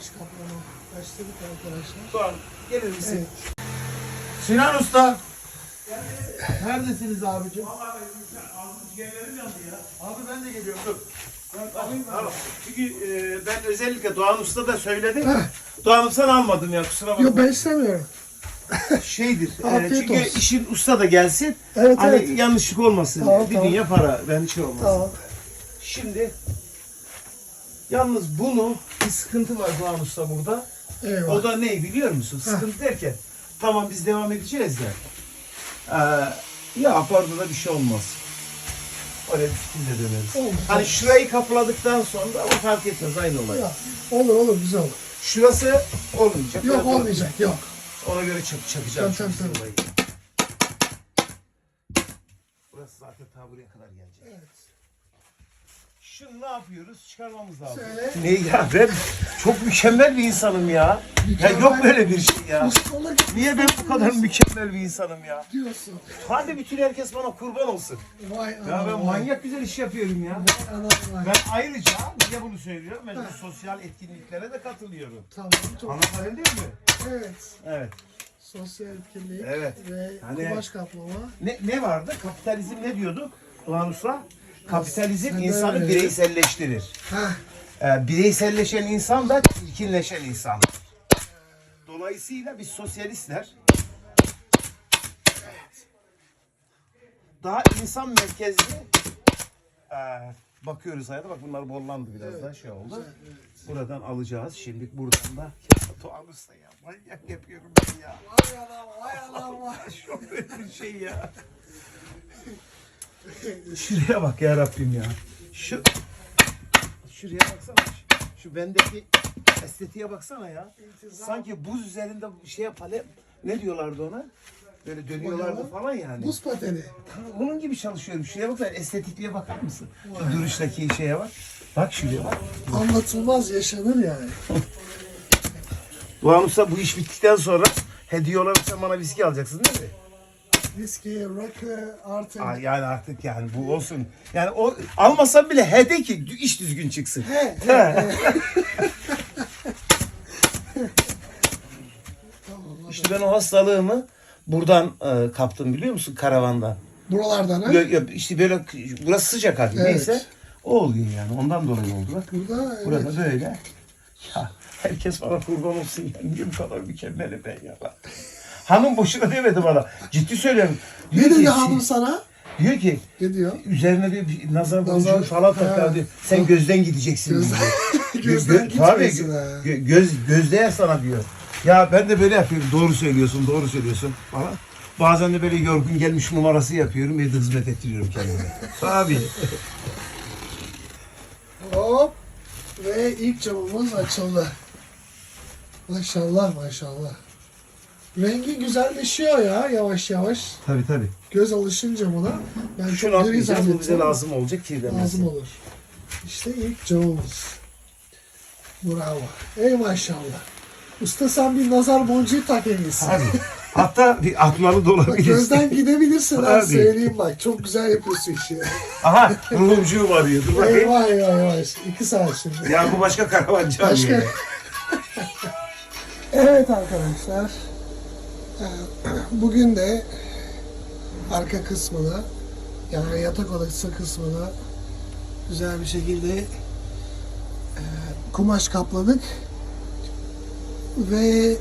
kumaş kaplama başladık arkadaşlar. Doğan gelir misin? Evet. Sinan Usta. Neredesiniz abicim? Abi ben de geliyorum dur. Tamam. Çünkü e, ben özellikle Doğan Usta da söyledi. Doğan Usta'nı almadım ya kusura bakma. Yok ben istemiyorum. Şeydir. e, çünkü olsun. işin usta da gelsin. Evet, hani evet. yanlışlık olmasın. Tamam, bir tamam. dünya para. Ben şey olmasın. Tamam. Şimdi yalnız bunu bir sıkıntı var Doğan Usta burada. Eyvah. O da ne biliyor musun? Sıkıntı derken tamam biz devam edeceğiz de. Ee, ya pardon da bir şey olmaz. Oraya fikirle döneriz. Olmaz. Hani şurayı kapladıktan sonra o fark etmez aynı olay. Ya, olur olur güzel olur. Şurası olmayacak. Yok Evet, olmayacak yok. Ona göre çak, çakacağım. Şu tabii, olayı. Burası zaten ta buraya kadar gelecek. Evet. Şunu ne yapıyoruz? Çıkarmamız lazım. Söyle. Ne ya ben çok mükemmel bir insanım ya. Ya yok böyle bir şey ya. Ustalık Niye ben bu kadar mükemmel bir insanım ya? diyorsun. Hadi bütün herkes bana kurban olsun. Vay Ya ben manyak güzel iş yapıyorum ya. Anam. Ben ayrıca niye bunu söylüyorum? Ben bu sosyal etkinliklere de katılıyorum. Tamam. Çok. Anlatabildim mi? Evet. Evet. Sosyal etkinlik Evet. ve Hani- kumaş kaplama. Ne, ne vardı? Kapitalizm ne diyorduk? Ulan Usta? Kapitalizm insanı bireyselleştirir. Ee, bireyselleşen insan da ilkinleşen insan. Dolayısıyla biz sosyalistler daha insan merkezli ee, bakıyoruz hayata. Bak bunlar bollandı biraz daha şey oldu. Buradan alacağız. Şimdi buradan da Doğan Usta ya manyak yapıyorum ben ya. Vay anam vay anam vay. Çok böyle bir şey ya. Şuraya bak ya Rabbim ya. Şu şuraya baksana. Şu, şu bendeki estetiğe baksana ya. Sanki buz üzerinde şeye pale ne diyorlardı ona? Böyle dönüyorlardı falan yani. Buz pateni. Onun gibi çalışıyorum. Şuraya bak estetikliğe bakar mısın? Şu duruştaki şeye bak. Bak şuraya bak. Anlatılmaz yaşanır yani. Doğan Usta bu iş bittikten sonra hediye olarak sen bana viski alacaksın değil mi? Viski, rakı, artık. Aa, yani artık yani bu olsun. Yani o almasam bile he de ki iş düzgün çıksın. He, He. işte ben o hastalığımı buradan e, kaptım biliyor musun karavandan. Buralardan ha. Yo- yo, işte böyle burası sıcak hafif Evet. neyse o oluyor yani ondan dolayı oldu bak. Burada evet. Burada böyle. Ya herkes bana kurban olsun ya. Niye bu kadar mükemmelim ben ya? Hanım boşuna demedi bana. Ciddi söylüyorum. Diyor Ne ki, dedi hanım sana? Diyor ki Ne diyor? üzerine diyor bir nazar boncuğu falan takar diyor. Sen gözden gideceksin Göz- diyor. Gözden Gö- tabii, gö- göz gözdeyer sana diyor. Ya ben de böyle yapıyorum. Doğru söylüyorsun, doğru söylüyorsun falan. Bazen de böyle yorgun gelmiş numarası yapıyorum. Evde hizmet ettiriyorum kendime. Tabii. Hop. Ve ilk camımız açıldı. Maşallah maşallah. Rengi güzelleşiyor ya yavaş yavaş. Tabii tabii. Göz alışınca buna. Ben Şunu çok gri atmayacağız. Bu bize zannettim. lazım olacak kirlenmesin. Lazım olur. İşte ilk camımız. Bravo. Ey maşallah. Usta sen bir nazar boncuğu tak en iyisi. Hatta bir atmalı da Bak olabilir. gözden gidebilirsin ha Tabii. söyleyeyim bak. Çok güzel yapıyorsun işi. Aha ruhumcuğum arıyor. Dur bakayım. eyvah eyvah eyvah. İki saat şimdi. Ya bu başka karavancı Başka. arıyor. evet arkadaşlar. Bugün de arka kısmına yani yatak odası kısmına güzel bir şekilde e, kumaş kapladık. Ve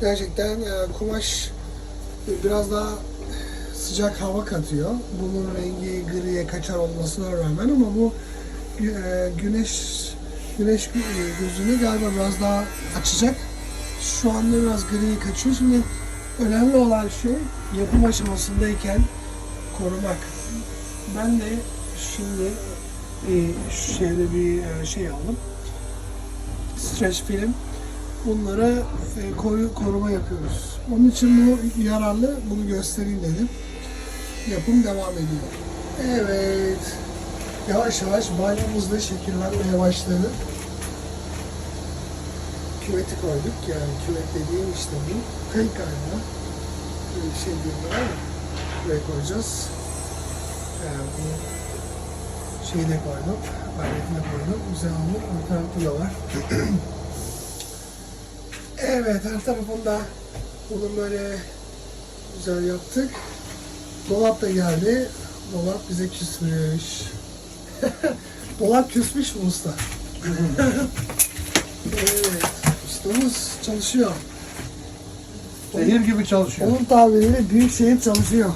gerçekten e, kumaş biraz daha sıcak hava katıyor. Bunun rengi griye kaçar olmasına rağmen ama bu e, güneş güneş gö- gözünü galiba biraz daha açacak. Şu anda biraz gri kaçıyor. Şimdi önemli olan şey yapım aşamasındayken korumak. Ben de şimdi e, şöyle bir e, şey aldım. Streç film. Bunlara e, koru, koruma yapıyoruz. Onun için bu yararlı. Bunu göstereyim dedim. Yapım devam ediyor. Evet. Yavaş yavaş banyomuz da şekillenmeye başladı. Küveti koyduk. Yani küvet dediğim işte bu. Kayık galiba. Böyle şey diyorlar ama buraya koyacağız. Yani bu şeyi de koydum. Aletini de koydum. Güzel olur. Ön tarafta da var. evet her tarafında bunu böyle güzel yaptık. Dolap da geldi. Dolap bize küsmüş. Dolap küsmüş bu usta. Ustamız çalışıyor. Zehir gibi çalışıyor. Onun tabiriyle büyük şehir çalışıyor.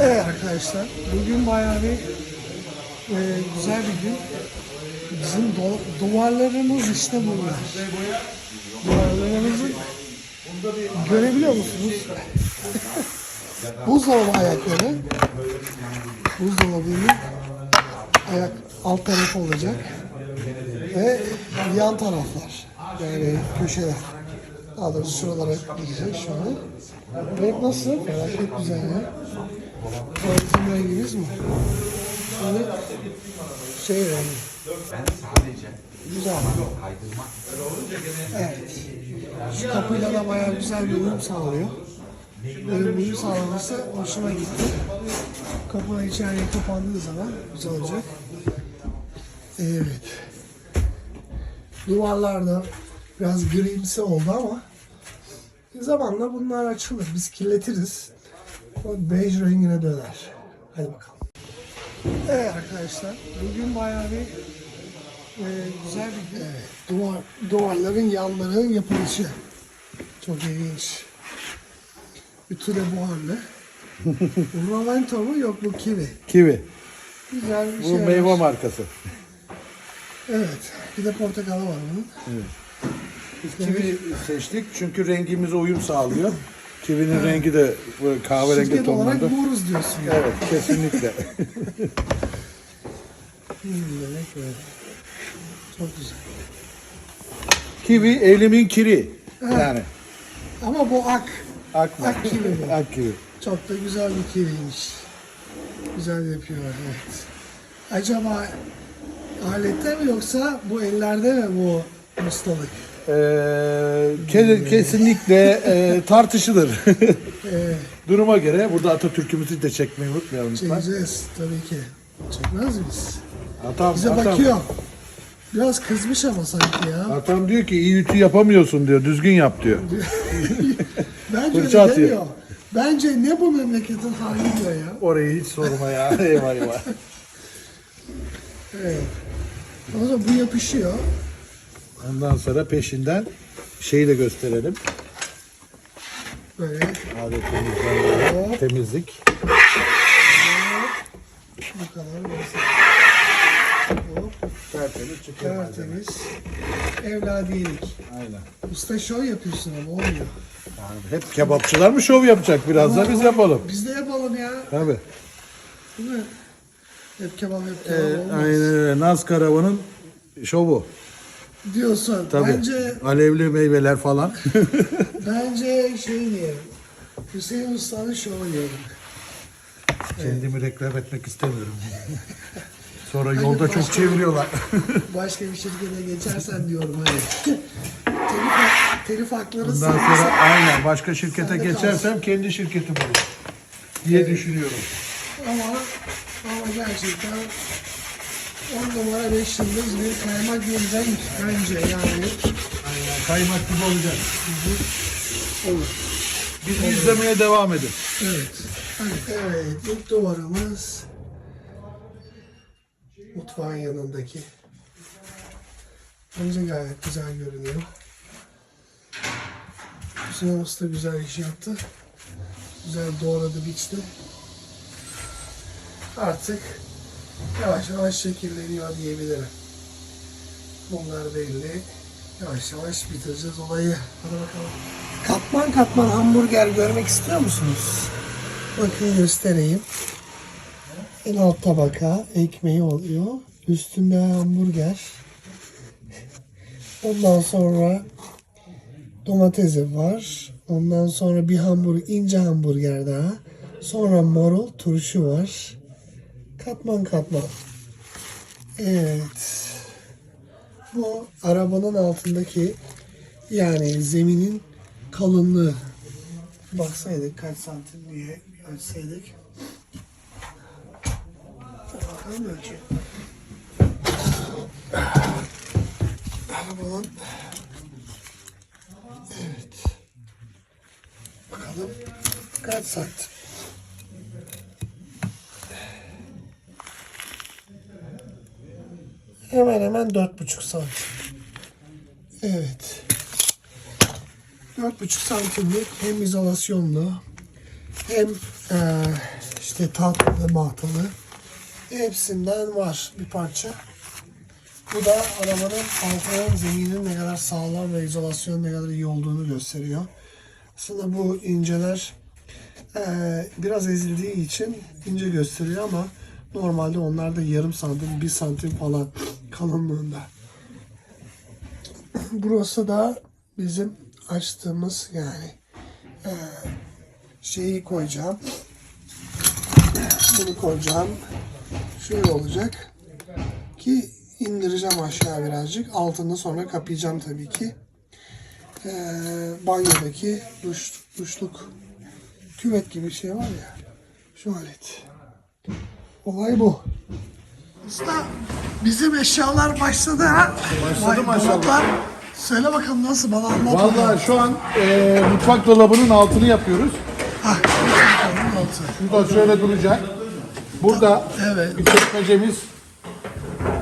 evet arkadaşlar, bugün bayağı bir e, güzel bir gün. Bizim duvarlarımız işte bunlar. Duvarlarımızı görebiliyor musunuz? Buzdolabı ayakları. Buzdolabının ayak alt tarafı olacak. Ve yan taraflar. Yani köşeler. Daha doğrusu şuralara gidecek şu an. Renk nasıl? Felaket güzel ya. Bizim rengimiz mi? Yani şey rengi. Güzel. Evet. Şu kapıyla da bayağı güzel bir uyum sağlıyor. Bir uyum sağlaması hoşuma gitti. Kapı içeriye kapandığı zaman güzel olacak. Evet. Duvarlarda biraz grimsi oldu ama zamanla bunlar açılır. Biz kirletiriz. O bej rengine döner. Hadi bakalım. Evet arkadaşlar. Bugün bayağı bir e, güzel bir. Evet, duvar, duvarların yanlarının yapılışı. Çok ilginç. Ütü de buharlı. bu Rovento mu? Yok bu kivi. Kivi. Güzel bir Bu şey. meyve var. markası. Evet. Bir de portakalı var bunun. Biz kivi seçtik çünkü rengimize uyum sağlıyor. Kivinin rengi de bu kahverengi Şirket olarak tonlarda. boruz diyorsun ya. Evet kesinlikle. Çok güzel. kivi elimin kiri. Yani Ama bu ak. akma. Ak kivi bu. Ak kivi. Çok da güzel bir kiviymiş. Güzel yapıyor evet. Acaba alette mi yoksa bu ellerde mi bu ustalık? Ee, ke- kesinlikle e, tartışılır. Duruma göre burada Atatürk'ümüzü de çekmeyi unutmayalım lütfen. çekeceğiz tabii ki. Çekmez miyiz? Atam, Bize atam, bakıyor. Biraz kızmış ama sanki ya. atam diyor ki iyi ütü yapamıyorsun diyor. Düzgün yap diyor. Bence öyle atıyor. demiyor. Bence ne bu memleketin hali diyor ya. Orayı hiç sorma ya. eyvah eyvah. Evet. O zaman bu yapışıyor. Ondan sonra peşinden şeyi de gösterelim. Böyle Adetimizden böyle temizlik. bu kadar basit. Hop, Tertemiz çıkıyor tertemiz. Evladiyelik. Aynen. Usta şov yapıyorsun ama olmuyor. Yani hep kebapçılar mı şov yapacak? Biraz da biz yapalım. Biz de yapalım ya. Tabii. Değil mi? Hep kebap hep Ee, kebap olmaz. aynen öyle. Naz Karavan'ın şovu. Diyorsun. Tabii. Bence Alevli meyveler falan. bence şey diyelim. Hüseyin Usta'nın şovu diyelim. Kendimi reklam etmek istemiyorum. Sonra yolda çok çeviriyorlar. Başka bir şirkete geçersen diyorum hani. telif, hak- telif hakları Bundan sen- sonra aynen başka şirkete Sende geçersem kendi şirketim olur diye düşünüyorum. Ama ama gerçekten 10 numara 5 yıldız bir kaymak bir renk bence yani. Aynen kaymak gibi olacak. Olur. Bizi izlemeye devam edin. Evet. Evet. İlk duvarımız mutfağın yanındaki. Bence gayet güzel görünüyor. Hüseyin Usta güzel iş yaptı. Güzel doğradı, biçti. Artık yavaş yavaş şekilleniyor diyebilirim. Bunlar belli. Yavaş yavaş bitireceğiz olayı. Hadi bakalım. Katman katman hamburger görmek istiyor musunuz? Bakın göstereyim. En alt tabaka ekmeği oluyor. Üstünde hamburger. Ondan sonra domatesi var. Ondan sonra bir hamburger, ince hamburger daha. Sonra morul, turşu var. Katman katman. Evet. Bu arabanın altındaki yani zeminin kalınlığı. Baksaydık kaç santim diye ölçseydik. Bakalım önce. Arabanın Evet. Bakalım kaç santim? Hemen hemen dört buçuk santim. Evet. Dört buçuk santimlik hem izolasyonlu hem eee, işte tatlı mahtalı hepsinden var bir parça. Bu da arabanın altının zeminin ne kadar sağlam ve izolasyonun ne kadar iyi olduğunu gösteriyor. Aslında bu inceler eee, biraz ezildiği için ince gösteriyor ama normalde onlar da yarım santim, bir santim falan kalınlığında. Burası da bizim açtığımız yani eee, şeyi koyacağım. Bunu koyacağım. Şöyle olacak ki indireceğim aşağı birazcık. Altını sonra kapayacağım tabii ki. Ee, banyodaki duş, duşluk küvet gibi bir şey var ya. Şu alet. Olay bu. Usta bizim eşyalar başladı ha. Başladı Vay, maşallah. dolaplar. Söyle bakalım nasıl bana anlat. Vallahi şu an e, mutfak dolabının altını yapıyoruz. Hah, bakalım altı. Burada şöyle duracak. Burada Evet. bir çekmecemiz,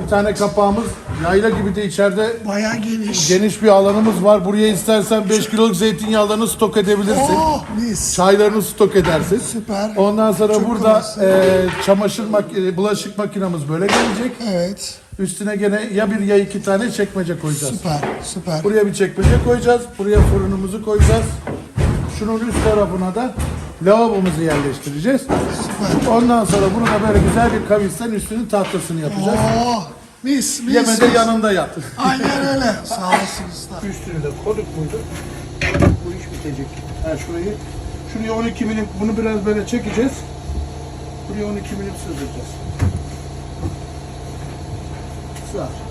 bir tane kapağımız, yayla gibi de içeride Bayağı geniş. geniş bir alanımız var. Buraya istersen 5 kiloluk zeytinyağlarını stok edebilirsin. Oh mis. Çaylarını stok edersin. Süper. Ondan sonra Çok burada e, çamaşır mak- bulaşık makinamız böyle gelecek. Evet. Üstüne gene ya bir ya iki tane çekmece koyacağız. Süper. Süper. Buraya bir çekmece koyacağız. Buraya fırınımızı koyacağız. Şunun üst tarafına da lavabomuzu yerleştireceğiz. Süper. Ondan sonra bunu da böyle güzel bir kavisten üstünün tahtasını yapacağız. Oh mis mis. Yemede mis. yanında yat. Aynen öyle. Sağ olasın usta. Üstünü de koyduk muydu? Bu iş bitecek. Ha şurayı, şuraya 12 milim, bunu biraz böyle çekeceğiz. Buraya 12 milim sığdıracağız. Sığar.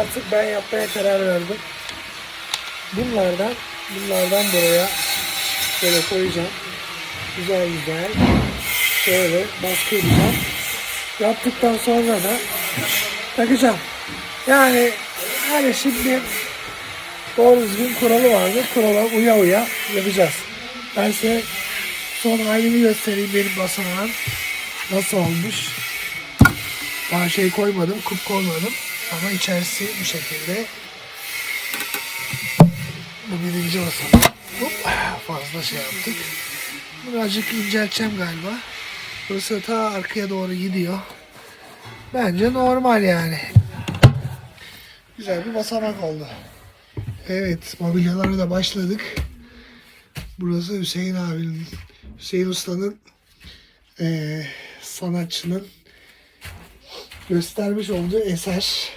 Artık ben yapmaya karar verdim. Bunlardan, bunlardan buraya böyle koyacağım. Güzel güzel. Şöyle baskı edeceğim. Yaptıktan sonra da takacağım. Yani hani şimdi doğru düzgün kuralı vardı. Kurala uya uya yapacağız. Ben size son halini göstereyim benim basamağım. Nasıl olmuş. Daha şey koymadım, kup koymadım. Ama içerisi bu şekilde. Bu birinci basamak. Hop, fazla şey yaptık. Birazcık incelteceğim galiba. Burası ta arkaya doğru gidiyor. Bence normal yani. Güzel bir basamak oldu. Evet, mobilyalara da başladık. Burası Hüseyin abinin, Hüseyin Usta'nın eee, sanatçının göstermiş olduğu eser.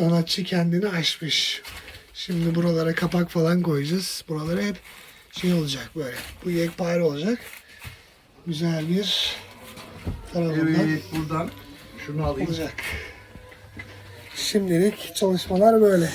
Sanatçı kendini aşmış. Şimdi buralara kapak falan koyacağız. Buralara hep şey olacak böyle. Bu yekpare olacak. Güzel bir tarafından buradan şunu alayım. olacak. Şimdilik çalışmalar böyle.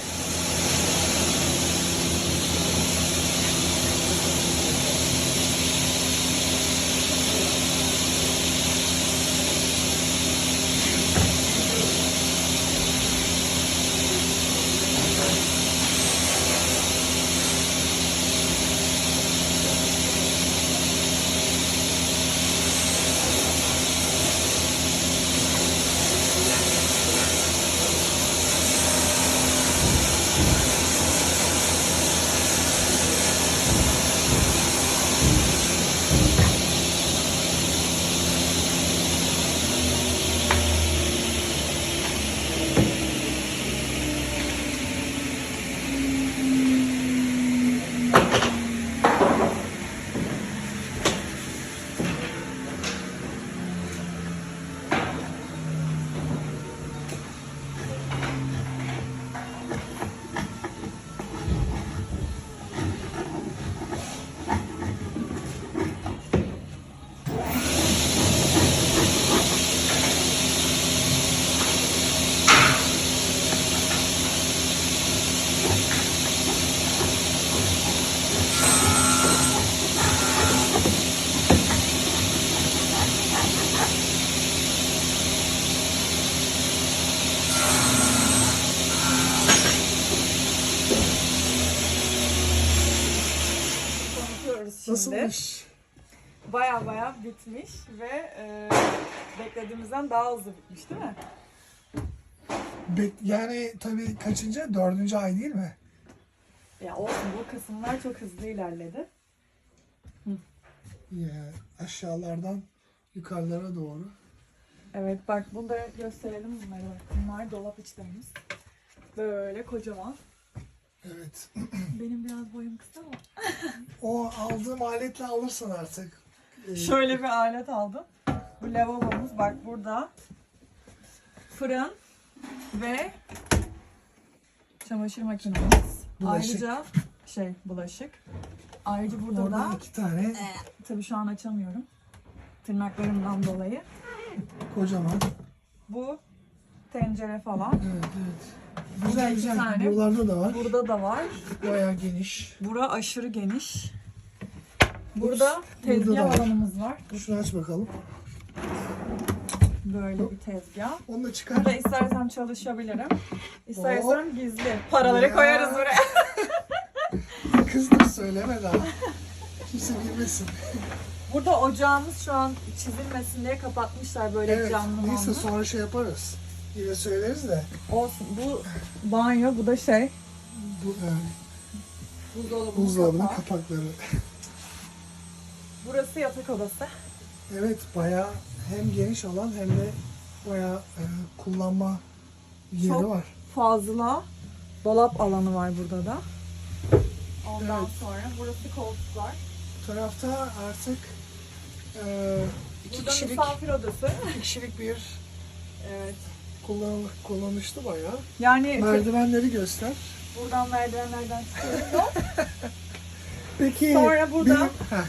Şimdi. Nasılmış? Baya baya bitmiş ve e, beklediğimizden daha hızlı bitmiş değil mi? Bek- yani tabii kaçıncı? Dördüncü ay değil mi? Ya olsun bu kısımlar çok hızlı ilerledi. Ya, aşağılardan yukarılara doğru. Evet bak bunu da gösterelim bunları. Bunlar dolap içlerimiz. Böyle kocaman. Evet. Benim biraz boyum kısa ama. O aldığım aletle alırsın artık. Ee, Şöyle bir alet aldım. Bu lavabomuz bak burada. Fırın ve çamaşır makinemiz. Bulaşık. Ayrıca şey bulaşık. Ayrıca burada Orada da iki tane tabii şu an açamıyorum. Tırnaklarımdan dolayı. kocaman. Bu tencere falan. Evet evet. Güzel iki güzel. tane. Buralarda da var. Burada da var. Bayağı geniş. Bura aşırı geniş. Burada tezgah da var. alanımız var. Şunu aç bakalım. Böyle bir tezgah. Onu da çıkar. Burada istersem çalışabilirim. İstersem gizli. Paraları Ya. koyarız buraya. Kızdır söyleme daha. Kimse bilmesin. Burada ocağımız şu an çizilmesin diye kapatmışlar böyle Evet. camlı Neyse mamlı. sonra şey yaparız. Yine söyleriz de. Olsun. Bu banyo, bu da şey. Bu e, Buzdolabının buzdolabının kapağı. kapakları. Burası yatak odası. Evet bayağı hem geniş alan hem de bayağı e, kullanma yeri Çok var. Fazla dolap alanı var burada da. Ondan Evet. sonra burası koltuklar. Bu tarafta artık e, iki Burada kişilik, misafir odası. iki kişilik bir Evet. Kullan, kullanışlı bayağı. Yani Merdivenleri göster. buradan merdivenlerden çıkıyoruz. Peki Sonra burada- Heh.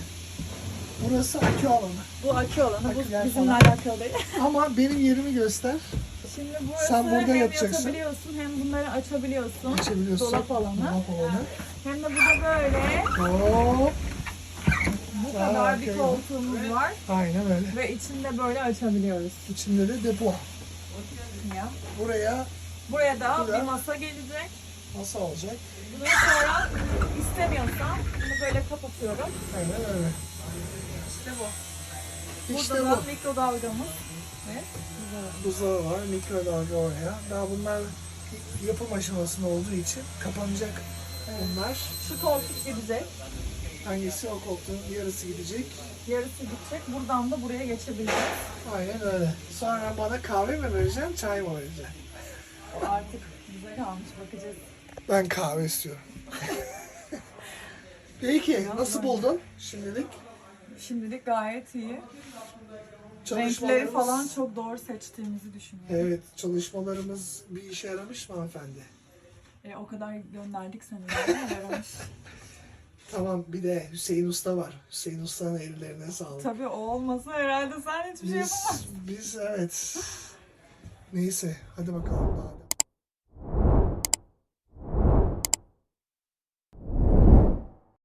burası akü alanı. Bu akü alanı. Bu Aküler bizimle falan. alakalı değil. Ama benim yerimi göster. Şimdi burası Sen burada hem yapacaksın. yatabiliyorsun hem bunları açabiliyorsun. Açabiliyorsun. Dolap alanı. Dolap alanı. Hem de burada böyle Hop. bu kadar bir koltuğumuz var. Aynen öyle. Ve içinde böyle açabiliyoruz. İçinde de depo. Ya. Buraya Buraya da bir masa gelecek. nasıl olacak? Bunu sonra istemiyorsam bunu böyle kapatıyorum. Aynen öyle. İşte bu. İşte Burada bu. da mikrodalgamız ve buzdolabı. Buzdolabı var, mikrodalga oraya. Daha bunlar yapım aşamasında olduğu için kapanacak bunlar. Şu koltuk gidecek. Hangisi o koltuğun yarısı gidecek. Yarısı gidecek. Buradan da buraya geçebiliriz. Aynen öyle. Sonra bana kahve mi vereceksin, çay mı vereceksin? O artık güzel kalmış bakacağız. Ben kahve istiyorum. Peki, nasıl buldun şimdilik? Şimdilik gayet iyi. Renkleri Çalışmalarımız- falan çok doğru seçtiğimizi düşünüyorum. Evet, çalışmalarımız bir işe yaramış mı hanımefendi? E, o kadar gönderdik seni. yaramış. Tamam, bir de Hüseyin Usta var. Hüseyin Usta'nın ellerine sağlık. Tabii o olmasa herhalde sen hiçbir şey Biz, yapamazsın. biz evet. Neyse, hadi bakalım. Daha